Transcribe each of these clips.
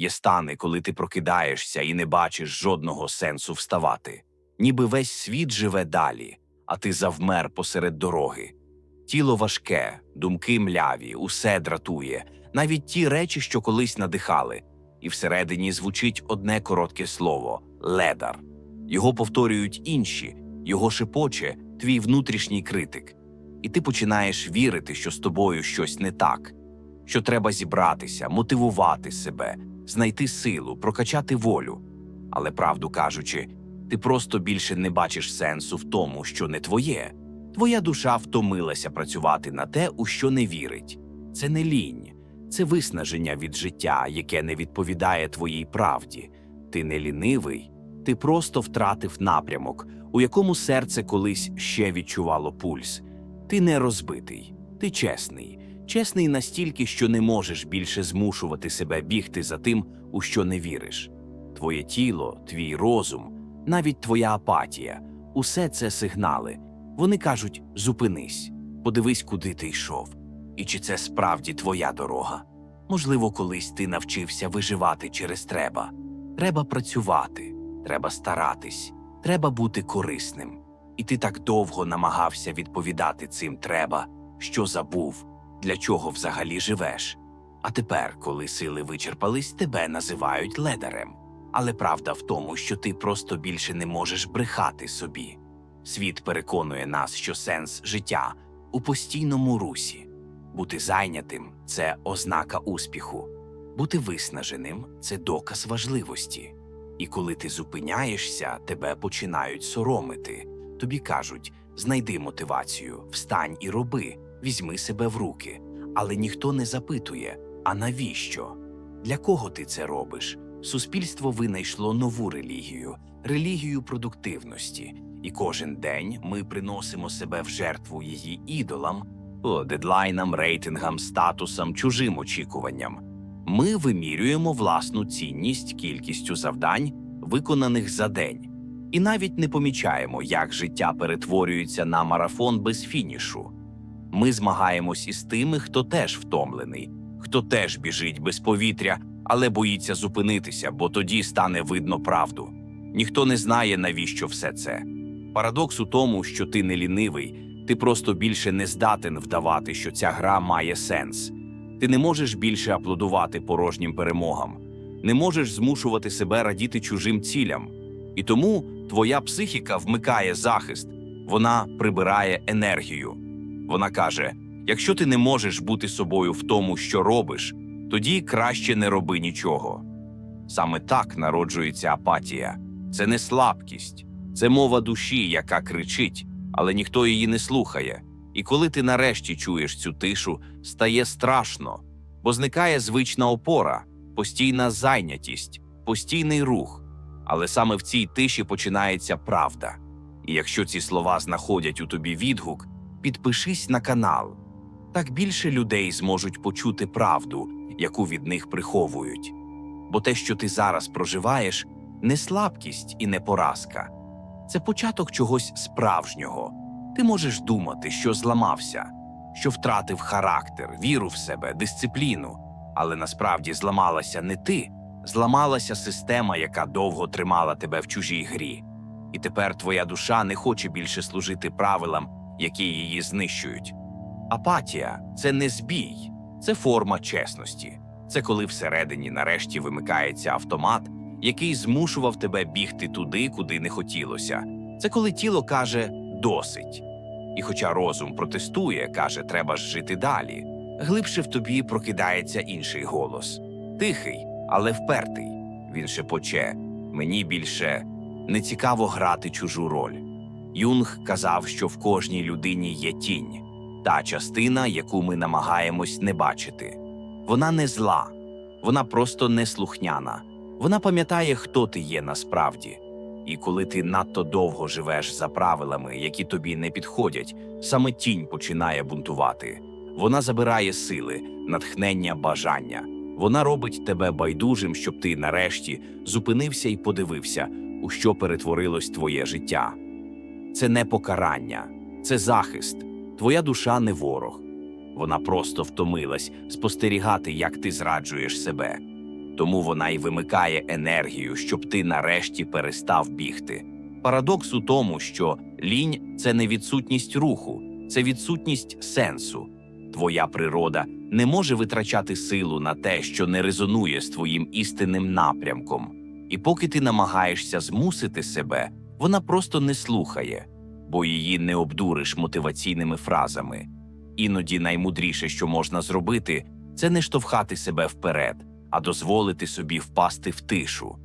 Є стани, коли ти прокидаєшся і не бачиш жодного сенсу вставати. Ніби весь світ живе далі, а ти завмер посеред дороги. Тіло важке, думки мляві, усе дратує, навіть ті речі, що колись надихали, і всередині звучить одне коротке слово ледар. Його повторюють інші, його шепоче твій внутрішній критик. І ти починаєш вірити, що з тобою щось не так, що треба зібратися, мотивувати себе, знайти силу, прокачати волю. Але, правду кажучи, ти просто більше не бачиш сенсу в тому, що не твоє. Твоя душа втомилася працювати на те, у що не вірить. Це не лінь, це виснаження від життя, яке не відповідає твоїй правді. Ти не лінивий, ти просто втратив напрямок, у якому серце колись ще відчувало пульс. Ти не розбитий, ти чесний, чесний настільки, що не можеш більше змушувати себе бігти за тим, у що не віриш. Твоє тіло, твій розум, навіть твоя апатія усе це сигнали. Вони кажуть: зупинись, подивись, куди ти йшов, і чи це справді твоя дорога. Можливо, колись ти навчився виживати через треба. Треба працювати, треба старатись, треба бути корисним. І ти так довго намагався відповідати цим треба, що забув, для чого взагалі живеш. А тепер, коли сили вичерпались, тебе називають ледарем. Але правда в тому, що ти просто більше не можеш брехати собі. Світ переконує нас, що сенс життя у постійному русі. Бути зайнятим це ознака успіху, бути виснаженим це доказ важливості. І коли ти зупиняєшся, тебе починають соромити. Тобі кажуть: знайди мотивацію, встань і роби, візьми себе в руки. Але ніхто не запитує, а навіщо? Для кого ти це робиш? Суспільство винайшло нову релігію релігію продуктивності, і кожен день ми приносимо себе в жертву її ідолам, дедлайнам, рейтингам, статусам, чужим очікуванням. Ми вимірюємо власну цінність кількістю завдань, виконаних за день, і навіть не помічаємо, як життя перетворюється на марафон без фінішу. Ми змагаємось із тими, хто теж втомлений, хто теж біжить без повітря, але боїться зупинитися, бо тоді стане видно правду. Ніхто не знає, навіщо все це. Парадокс у тому, що ти не лінивий, ти просто більше не здатен вдавати, що ця гра має сенс. Ти не можеш більше аплодувати порожнім перемогам, не можеш змушувати себе радіти чужим цілям. І тому твоя психіка вмикає захист, вона прибирає енергію. Вона каже: якщо ти не можеш бути собою в тому, що робиш, тоді краще не роби нічого. Саме так народжується апатія. Це не слабкість, це мова душі, яка кричить, але ніхто її не слухає. І коли ти нарешті чуєш цю тишу, стає страшно, бо зникає звична опора, постійна зайнятість, постійний рух. Але саме в цій тиші починається правда. І якщо ці слова знаходять у тобі відгук, підпишись на канал. Так більше людей зможуть почути правду, яку від них приховують. Бо те, що ти зараз проживаєш, не слабкість і не поразка, це початок чогось справжнього. Ти можеш думати, що зламався, що втратив характер, віру в себе, дисципліну, але насправді зламалася не ти, зламалася система, яка довго тримала тебе в чужій грі. І тепер твоя душа не хоче більше служити правилам, які її знищують. Апатія це не збій, це форма чесності. Це коли всередині нарешті вимикається автомат, який змушував тебе бігти туди, куди не хотілося. Це коли тіло каже досить. І хоча розум протестує, каже, треба ж жити далі. Глибше в тобі прокидається інший голос тихий, але впертий. Він шепоче мені більше не цікаво грати чужу роль. Юнг казав, що в кожній людині є тінь, та частина, яку ми намагаємось не бачити. Вона не зла, вона просто неслухняна. Вона пам'ятає, хто ти є насправді. І коли ти надто довго живеш за правилами, які тобі не підходять, саме тінь починає бунтувати. Вона забирає сили, натхнення, бажання. Вона робить тебе байдужим, щоб ти нарешті зупинився і подивився, у що перетворилось твоє життя. Це не покарання, це захист. Твоя душа не ворог. Вона просто втомилась спостерігати, як ти зраджуєш себе. тому вона й вимикає енергію, щоб ти нарешті перестав бігти. Парадокс у тому, що лінь це не відсутність руху, це відсутність сенсу. Твоя природа не може витрачати силу на те, що не резонує з твоїм істинним напрямком. І поки ти намагаєшся змусити себе, вона просто не слухає, бо її не обдуриш мотиваційними фразами. Іноді наймудріше, що можна зробити, це не штовхати себе вперед, а дозволити собі впасти в тишу.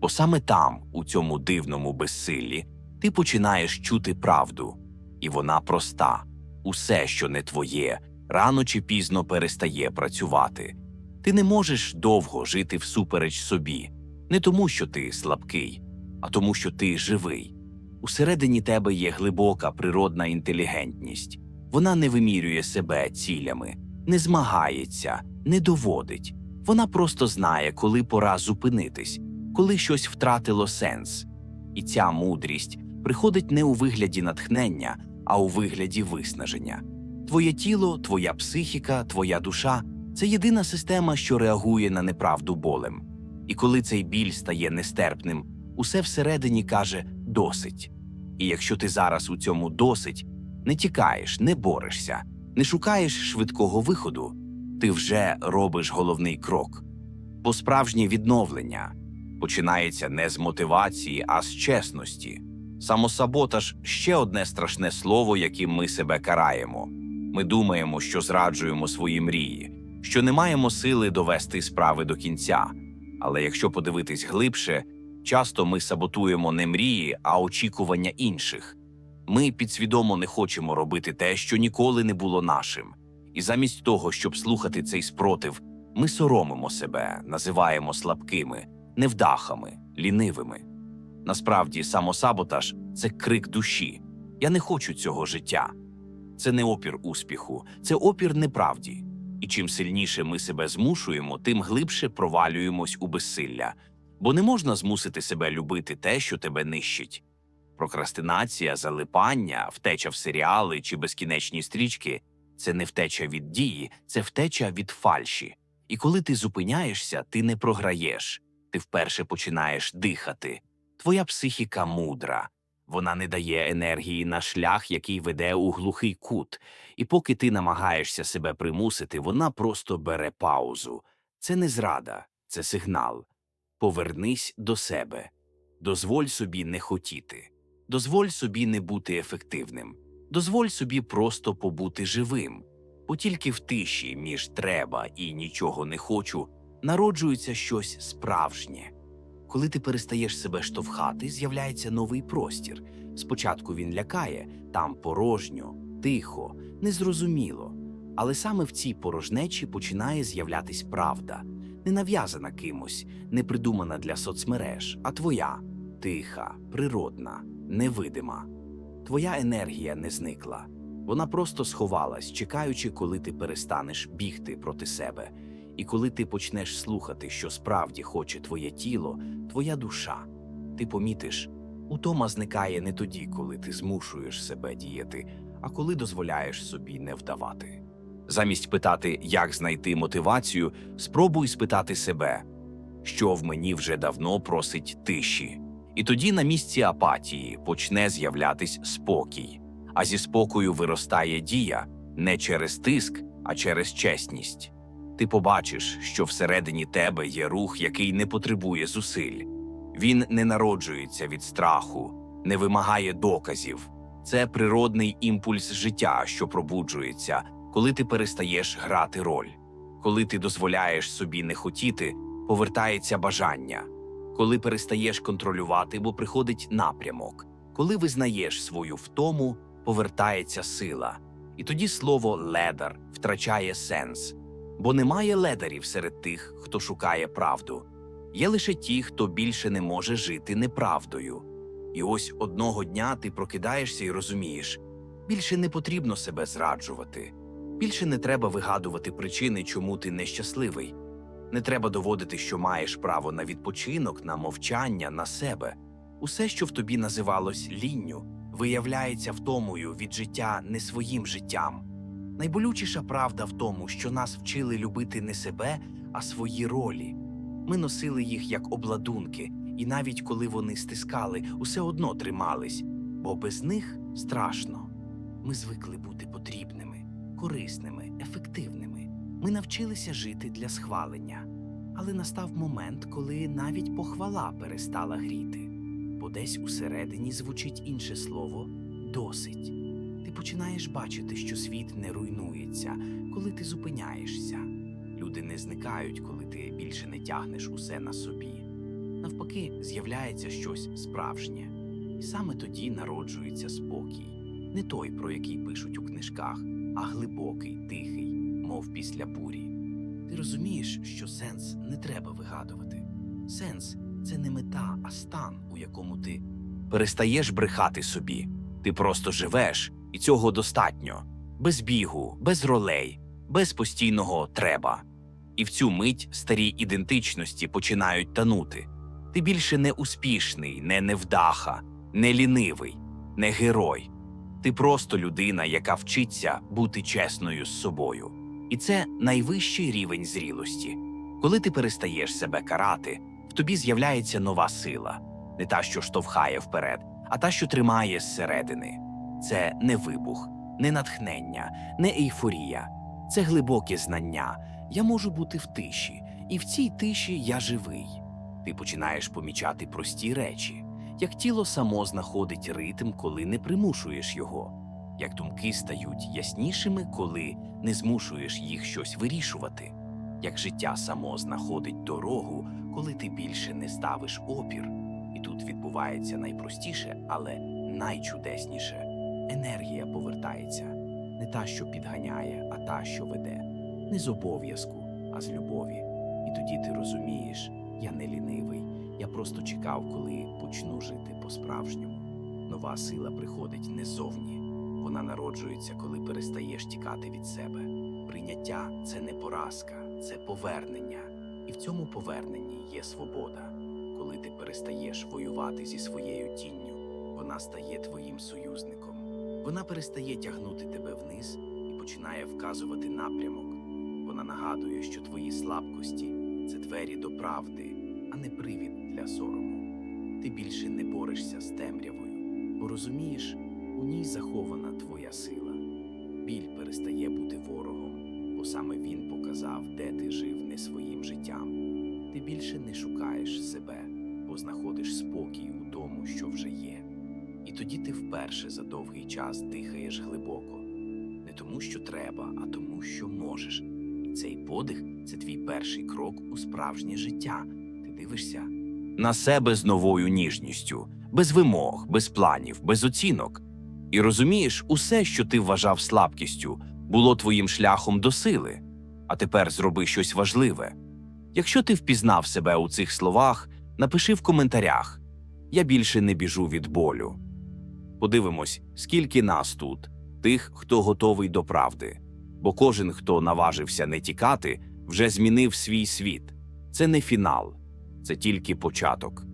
Бо саме там, у цьому дивному безсиллі, ти починаєш чути правду, і вона проста усе, що не твоє, рано чи пізно перестає працювати. Ти не можеш довго жити всупереч собі, не тому, що ти слабкий, а тому, що ти живий. Усередині тебе є глибока природна інтелігентність. Вона не вимірює себе цілями, не змагається, не доводить. Вона просто знає, коли пора зупинитись, коли щось втратило сенс. І ця мудрість приходить не у вигляді натхнення, а у вигляді виснаження. Твоє тіло, твоя психіка, твоя душа це єдина система, що реагує на неправду болем. І коли цей біль стає нестерпним, усе всередині каже досить. І якщо ти зараз у цьому досить, не тікаєш, не борешся, не шукаєш швидкого виходу, ти вже робиш головний крок. Бо справжнє відновлення починається не з мотивації, а з чесності. Самосаботаж ще одне страшне слово, яким ми себе караємо. Ми думаємо, що зраджуємо свої мрії, що не маємо сили довести справи до кінця. Але якщо подивитись глибше, часто ми саботуємо не мрії, а очікування інших. Ми підсвідомо не хочемо робити те, що ніколи не було нашим. І замість того, щоб слухати цей спротив, ми соромимо себе, називаємо слабкими, невдахами, лінивими. Насправді, самосаботаж це крик душі. Я не хочу цього життя. Це не опір успіху, це опір неправді. І чим сильніше ми себе змушуємо, тим глибше провалюємось у безсилля, бо не можна змусити себе любити те, що тебе нищить. Прокрастинація, залипання, втеча в серіали чи безкінечні стрічки це не втеча від дії, це втеча від фальші. І коли ти зупиняєшся, ти не програєш, ти вперше починаєш дихати. Твоя психіка мудра, вона не дає енергії на шлях, який веде у глухий кут, і поки ти намагаєшся себе примусити, вона просто бере паузу. Це не зрада, це сигнал. Повернись до себе, дозволь собі не хотіти, дозволь собі не бути ефективним, дозволь собі просто побути живим, бо тільки в тиші між треба і нічого не хочу народжується щось справжнє. Коли ти перестаєш себе штовхати, з'являється новий простір. Спочатку він лякає, там порожньо, тихо, незрозуміло. Але саме в цій порожнечі починає з'являтись правда, не нав'язана кимось, не придумана для соцмереж, а твоя тиха, природна, невидима. Твоя енергія не зникла. Вона просто сховалась, чекаючи, коли ти перестанеш бігти проти себе. І коли ти почнеш слухати, що справді хоче твоє тіло, твоя душа, ти помітиш, утома зникає не тоді, коли ти змушуєш себе діяти, а коли дозволяєш собі не вдавати. Замість питати, як знайти мотивацію, спробуй спитати себе, що в мені вже давно просить тиші. І тоді на місці апатії почне з'являтись спокій, а зі спокою виростає дія не через тиск, а через чесність. Ти побачиш, що всередині тебе є рух, який не потребує зусиль. Він не народжується від страху, не вимагає доказів. Це природний імпульс життя, що пробуджується, коли ти перестаєш грати роль. Коли ти дозволяєш собі не хотіти, повертається бажання. Коли перестаєш контролювати, бо приходить напрямок. Коли визнаєш свою втому, повертається сила. І тоді слово ледар втрачає сенс. Бо немає ледарів серед тих, хто шукає правду. Є лише ті, хто більше не може жити неправдою. І ось одного дня ти прокидаєшся і розумієш, більше не потрібно себе зраджувати, більше не треба вигадувати причини, чому ти нещасливий. Не треба доводити, що маєш право на відпочинок, на мовчання, на себе. Усе, що в тобі називалось лінню, виявляється втомою від життя не своїм життям. Найболючіша правда в тому, що нас вчили любити не себе, а свої ролі. Ми носили їх як обладунки, і навіть коли вони стискали, усе одно тримались, бо без них страшно. Ми звикли бути потрібними, корисними, ефективними. Ми навчилися жити для схвалення. Але настав момент, коли навіть похвала перестала гріти, бо десь усередині звучить інше слово досить. Ти починаєш бачити, що світ не руйнується, коли ти зупиняєшся. Люди не зникають, коли ти більше не тягнеш усе на собі. Навпаки, з'являється щось справжнє, і саме тоді народжується спокій, не той, про який пишуть у книжках, а глибокий, тихий, мов після бурі. Ти розумієш, що сенс не треба вигадувати. Сенс це не мета, а стан, у якому ти перестаєш брехати собі. Ти просто живеш, і цього достатньо. Без бігу, без ролей, без постійного треба. І в цю мить старі ідентичності починають танути. Ти більше не успішний, не невдаха, не лінивий, не герой. Ти просто людина, яка вчиться бути чесною з собою. І це найвищий рівень зрілості. Коли ти перестаєш себе карати, в тобі з'являється нова сила, не та, що штовхає вперед, а та, що тримає зсередини. Це не вибух, не натхнення, не ейфорія, це глибоке знання. Я можу бути в тиші, і в цій тиші я живий. Ти починаєш помічати прості речі, як тіло само знаходить ритм, коли не примушуєш його, як думки стають яснішими, коли не змушуєш їх щось вирішувати, як життя само знаходить дорогу, коли ти більше не ставиш опір. І тут відбувається найпростіше, але найчудесніше енергія повертається, не та, що підганяє, а та, що веде, не з обов'язку, а з любові. І тоді ти розумієш, я не лінивий, я просто чекав, коли почну жити по-справжньому. Нова сила приходить не ззовні, вона народжується, коли перестаєш тікати від себе. Прийняття це не поразка, це повернення. І в цьому поверненні є свобода. Коли ти перестаєш воювати зі своєю тінню, вона стає твоїм союзником. Вона перестає тягнути тебе вниз і починає вказувати напрямок. Вона нагадує, що твої слабкості це двері до правди, а не привід для сорому. Ти більше не борешся з темрявою, бо розумієш, у ній захована твоя сила. Біль перестає бути ворогом, бо саме він показав, де ти жив не своїм життям. Ти більше не шукаєш себе, бо знаходиш спокій у тому, що вже є. І тоді ти вперше за довгий час дихаєш глибоко, не тому, що треба, а тому, що можеш. І цей подих це твій перший крок у справжнє життя. Ти дивишся на себе з новою ніжністю, без вимог, без планів, без оцінок. І розумієш, усе, що ти вважав слабкістю, було твоїм шляхом до сили. А тепер зроби щось важливе. Якщо ти впізнав себе у цих словах, напиши в коментарях: Я більше не біжу від болю. Подивимось, скільки нас тут, тих, хто готовий до правди. Бо кожен, хто наважився не тікати, вже змінив свій світ. Це не фінал, це тільки початок.